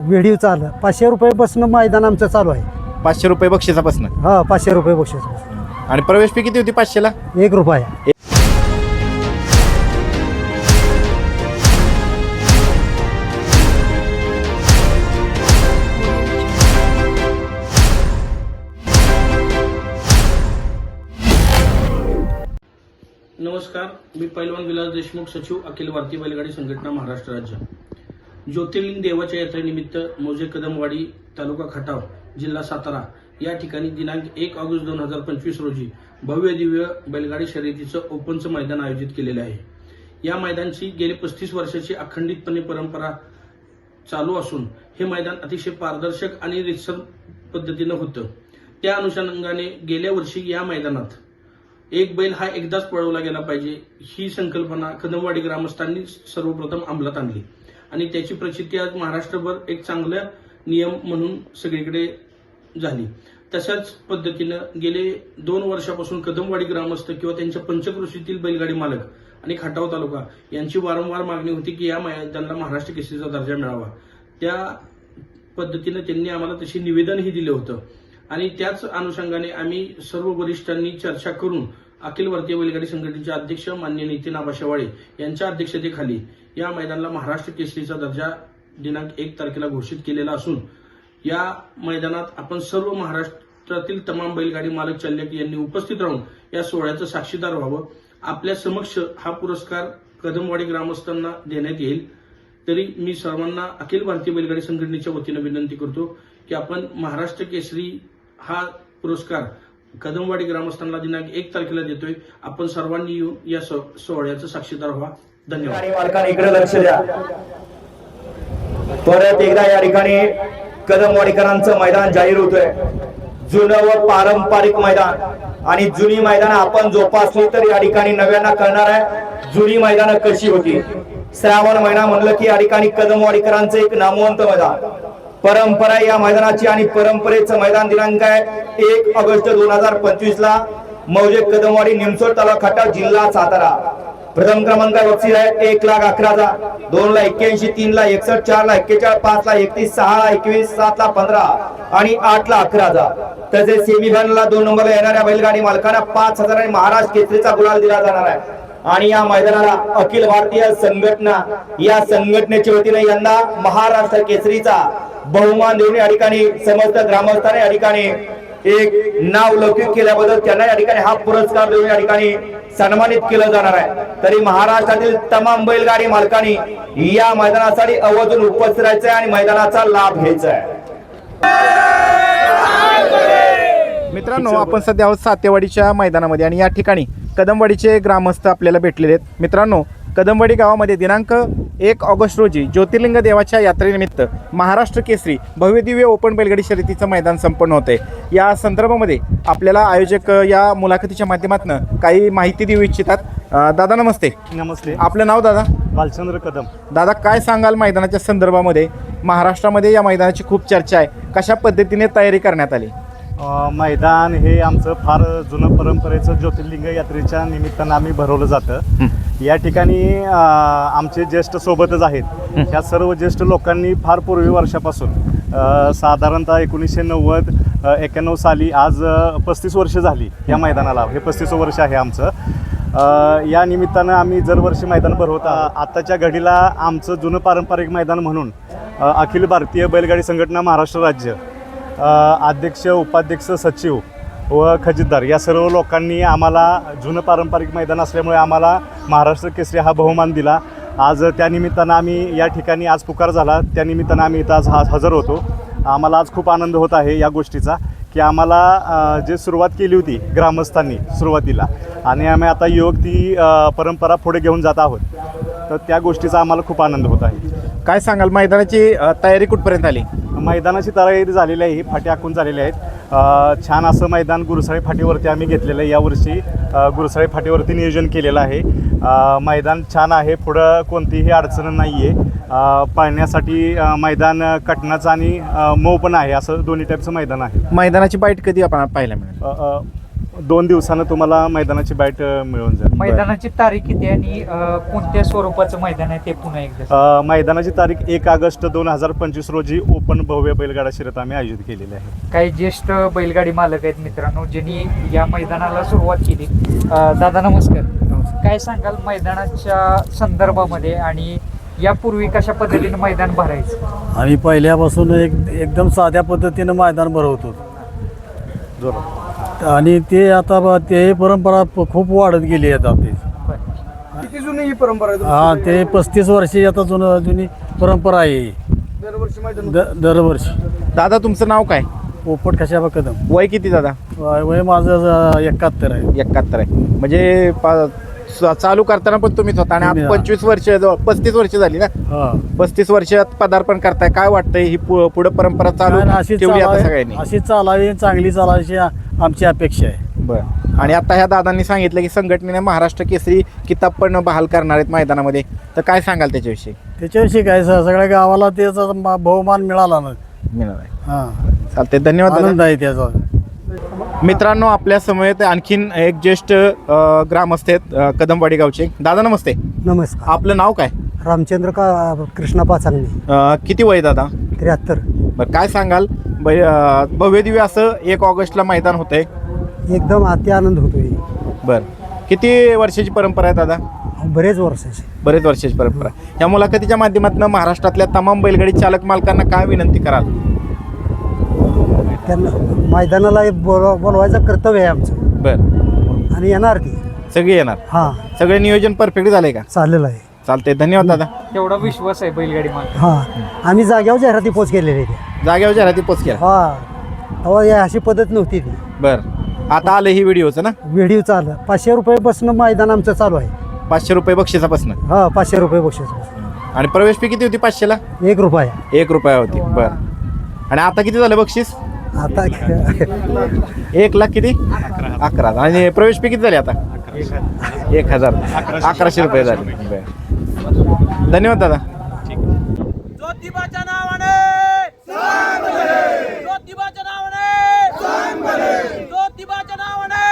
Video चालू आहे. पाचशे रुपयापासून मैदान आमचं चालू आहे. पाचशे रुपये बक्षिसापासून हा पाचशे रुपये बक्षीस आणि प्रवेश फी किती होती पाचशेला? एक रुपया. नमस्कार मी पैलवान विलास देशमुख सचिव अखिल भारतीय बैलगाडी संघटना महाराष्ट्र राज्य. ज्योतिर्लिंग देवाच्या यात्रेनिमित्त मोजे कदमवाडी तालुका खटाव जिल्हा सातारा या ठिकाणी दिनांक एक ऑगस्ट दोन हजार पंचवीस रोजी भव्य दिव्य बैलगाडी शर्यतीचं ओपनचं मैदान आयोजित केलेलं आहे. या मैदानची गेली पस्तीस वर्षाची अखंडितपणे परंपरा चालू असून हे मैदान अतिशय पारदर्शक आणि रितसर पद्धतीनं होतं. त्या अनुषंगाने गेल्या वर्षी या मैदानात एक बैल हा एकदाच पळवला गेला पाहिजे ही संकल्पना कदमवाडी ग्रामस्थांनी सर्वप्रथम अंमलात आणली. आणि त्याची प्रचिती आज महाराष्ट्रभर एक चांगला नियम म्हणून सगळीकडे झाली. तशाच पद्धतीनं गेले दोन वर्षापासून कदमवाडी ग्रामस्थ किंवा त्यांच्या पंचकृषीतील बैलगाडी मालक आणि खटाव तालुका यांची वारंवार मागणी होती की या मैदानाला महाराष्ट्र केसरीचा दर्जा मिळावा. त्या पद्धतीनं त्यांनी आम्हाला तशी निवेदनही दिलं होतं. आणि त्याच अनुषंगाने आम्ही सर्व वरिष्ठांनी चर्चा करून अखिल भारतीय बैलगाडी संघटनेचे अध्यक्ष मान्य नितीन आबाशेवाळे यांच्या अध्यक्षतेखाली या मैदानाला महाराष्ट्र केसरीचा दर्जा दिनांक एक तारखेला घोषित केलेला असून या मैदानात आपण सर्व महाराष्ट्रातील तमाम बैलगाडी मालक चालक यांनी उपस्थित राहून या सोहळ्याचं साक्षीदार व्हावं. आपल्या समक्ष हा पुरस्कार कदमवाडी ग्रामस्थांना देण्यात येईल. तरी मी सर्वांना अखिल भारतीय बैलगाडी संघटनेच्या वतीनं विनंती करतो की आपण महाराष्ट्र केसरी हा पुरस्कार कदमवाडी ग्रामस्थांना दिनांक एक तारखेला देतोय. आपण सर्वांनी येऊन या सोहळ्याचं साक्षीदार व्हा. धन्यवाद. इकडे लक्ष द्या. परत एकदा या ठिकाणी कदमवाडीकरांचं मैदान जाहीर होतोय. जुनं व पारंपरिक मैदान आणि जुनी मैदान आपण जोपासली तर या ठिकाणी नव्यांना कळणार आहे जुनी मैदानं कशी होती. श्रावण महिना म्हणलं की या ठिकाणी कदमवाडीकरांचं एक नामवंत मैदान. परंपरा या मैदानाची आणि परंपरेचं मैदान दिनांक आहे. एक ऑगस्ट दोन हजार पंचवीस ला मौजे कदमवाडी निमसोड तालुका खटाव जिल्हा सातारा. प्रथम क्रमांक बक्षीस आहे. एक लाख अकराचा दोन ला एक्क्याऐंशी तीन ला एकसष्ट चार ला एक्केचाळीस पाच ला एकतीस सहा ला एकवीस सात ला पंधरा आणि आठ ला अकराचा. तसेच सेमीफायनलला दोन नंबरला येणाऱ्या बैलगाडी मालकांना पाच हजार आणि महाराष्ट्र केसरीचा गुलाल दिला जाणार आहे. आणि या मैदानाला अखिल भारतीय संघटना या संघटनेच्या वतीने यंदा महाराष्ट्र केसरीचा बहुमान देऊन या ठिकाणी समस्त ग्रामस्थांनी या ठिकाणी एक नाव लौकिक केल्याबद्दल त्यांना या ठिकाणी हा पुरस्कार देऊन या ठिकाणी सन्मानित केलं जाणार आहे. तरी महाराष्ट्रातील तमाम बैलगाडी मालकांनी या मैदानासाठी अवधून उपस्थित राहायचं आहे आणि मैदानाचा लाभ घ्यायचा आहे. मित्रांनो आपण सध्या आहोत सातेवाडीच्या मैदानामध्ये आणि या ठिकाणी कदमवाडीचे ग्रामस्थ आपल्याला भेटलेले आहेत. मित्रांनो कदमवाडी गावामध्ये दिनांक एक ऑगस्ट रोजी ज्योतिर्लिंग देवाच्या यात्रेनिमित्त महाराष्ट्र केसरी भव्यदिव्य ओपन बैलगाडी शर्यतीचं मैदान संपन्न होते या संदर्भामध्ये आपल्याला आयोजक या मुलाखतीच्या माध्यमातून काही माहिती देऊ इच्छितात. दादा नमस्ते. नमस्ते. आपलं नाव दादा? भालचंद्र कदम. दादा काय सांगाल मैदानाच्या संदर्भामध्ये? महाराष्ट्रामध्ये या मैदानाची खूप चर्चा आहे. कशा पद्धतीने तयारी करण्यात आली? मैदान हे आमचं फार जुनं परंपरेचं ज्योतिर्लिंग यात्रेच्या निमित्तानं आम्ही भरवलं जातं. या ठिकाणी आमचे ज्येष्ठ सोबतच आहेत. ह्या सर्व ज्येष्ठ लोकांनी फार पूर्वी वर्षापासून साधारणतः एकोणीसशे नव्वद एक्याण्णव साली आज पस्तीस वर्ष झाली या मैदानाला. हे पस्तीस वर्ष आहे आमचं. या निमित्तानं आम्ही दरवर्षी मैदान भरवता आत्ताच्या घडीला आमचं जुनं पारंपरिक मैदान म्हणून अखिल भारतीय बैलगाडी संघटना महाराष्ट्र राज्य अध्यक्ष उपाध्यक्ष सचिव व खजिनदार या सर्व लोकांनी आम्हाला जुनं पारंपरिक मैदान असल्यामुळे आम्हाला महाराष्ट्र केसरी हा बहुमान दिला. आज त्यानिमित्तानं आम्ही या ठिकाणी आज पुकार झाला. त्यानिमित्तानं आम्ही इथं आज हा हजर होतो. आम्हाला आज खूप आनंद होत आहे या गोष्टीचा की आम्हाला जे सुरुवात केली होती ग्रामस्थांनी सुरुवातीला आणि आम्ही आता योग ती परंपरा पुढे घेऊन जात आहोत तर त्या गोष्टीचा आम्हाला खूप आनंद होत आहे. काय सांगाल? मैदानाची तयारी कुठपर्यंत आली? मैदानाची तयारी झालेली आहे ही फाटी आखून झालेल्या आहेत. छान असं मैदान गुरुसाळी फाटीवरती आम्ही घेतलेलं आहे. यावर्षी गुरुसाळी फाटीवरती नियोजन केलेलं आहे. मैदान छान आहे पुढं कोणतीही अडचण नाही आहे पाळण्यासाठी मैदान कटनाचं आणि मऊ पण आहे असं दोन्ही टाईपचं मैदान आहे. मैदानाची बाईट कधी आपण पाहायला मिळेल? दोन दिवसानं तुम्हाला मैदानाची बाईट अ, मिळून जाईल. मैदानाची तारीख किती आहे आणि अ, कोणत्या स्वरूपाचं मैदान आहे ते पुन्हा एकदा अ, मैदानाची तारीख एक ऑगस्ट दोन हजार पंचवीस रोजी ओपन भव्य बैलगाडा शर्यत आम्ही आयोजित केलेली आहे. काही ज्येष्ठ बैलगाडी मालक आहेत मित्रांनो ज्यांनी या मैदानाला सुरुवात केली. अ, दादा नमस्कार. काय सांगाल मैदानाच्या संदर्भामध्ये आणि यापूर्वी कशा पद्धतीने मैदान भरायचं? आम्ही पहिल्यापासून एक एकदम साध्या पद्धतीनं मैदान भरवतो. जोरात. आणि ते आता ब- ते परंपरा प- खूप वाढत गेली आहे आपली. किती जुनी ही परंपरा आहे हा ते पस्तीस वर्षी आता जुनं जुनी परंपरा आहे. ही. दरवर्षी मैदान द दरवर्षी. दादा तुमचं नाव काय? पोपट कशा कदम. वय किती दादा? वय वय माझं एकाहत्तर आहे. एकाहत्तर आहे. म्हणजे पा- स- चालू करताना पण तुम्हीच होता आणि तुम्ही, हा. पंचवीस वर्ष जवळ पस्तीस वर्ष झाली ना? हा. पस्तीस वर्षात पदार्पण करताय. काय वाटतंय? ही पु- पुढं परंपरा चालू अशी ठेवली आता चालावी सगळ्यांनी. अशी चालावी चांगली चालावी आ- आमची अपेक्षा आहे. बरं. आणि आता ह्या दादांनी सांगितलं की संघटनेने महाराष्ट्र केसरी किताब पण बहाल करणार आहेत मैदानामध्ये. तर काय सांगाल त्याच्याविषयी? त्याच्याविषयी काय स- सगळ्या गावाला त्याचा म- बहुमान मिळाला ना. मिळणार आहे. हा. चालते धन्यवाद दादा. आनंद आहे त्याचा. मित्रांनो आपल्या समवेत आणखीन एक ज्येष्ठ अ, ग्रामस्थ आहेत अ, कदमवाडी गावचे. दादा नमस्ते. नमस्कार. आपलं नाव काय? रामचंद्र का कृष्णा पाचांगणे. अ, किती वय दादा? त्र्याहत्तर. बरं काय सांगाल? बै- अ, भव्य दिव्य असं एक ऑगस्टला मैदान होतंय. एकदम अति आनंद होतोय. बरं. किती वर्षाची परंपरा आहे दादा? बरेच वर्षाचे. बरेच वर्षाची परंपरा. या मुलाखतीच्या माध्यमातून महाराष्ट्रातल्या तमाम बैलगाडी चालक मालकांना काय विनंती कराल? त्यांना मैदानाला एक बोलवा बोलवायचं कर्तव्य आहे आमचं. बरं. आणि येणार ती सगळे येणार? हां. सगळे नियोजन परफेक्ट झालंय का? चाललेलं आहे. चालतंय. धन्यवाद दादा. तेवढा विश्वास आहे बैलगाडी मालक हां. आम्ही जाग्यावर जाहिराती पोच केलेली आहे. जागेवर जाहिराती पोच केला हां. तेव्हा या अशी पद्धत नव्हती ती. बरं. आता आलं ही व्हिडिओचं ना? व्हिडिओ चालू पाचशे रुपये मैदान आमचं चालू आहे. पाचशे रुपये बक्षिसापासून? हा पाचशे रुपये बक्षीस आणि प्रवेश फी किती होती पाचशेला? एक रुपया. एक रुपया होती. बरं. आणि आता किती झालं बक्षीस? आता एक लाख किती? अकरा आणि प्रवेश पे किती झाले आता? एक हजार. अकराशे रुपये झाले. धन्यवाद दादा. ज्योतिबाच्या नावाने! ज्योतिबाच्या नावाने! ज्योतिबाच्या नावाने!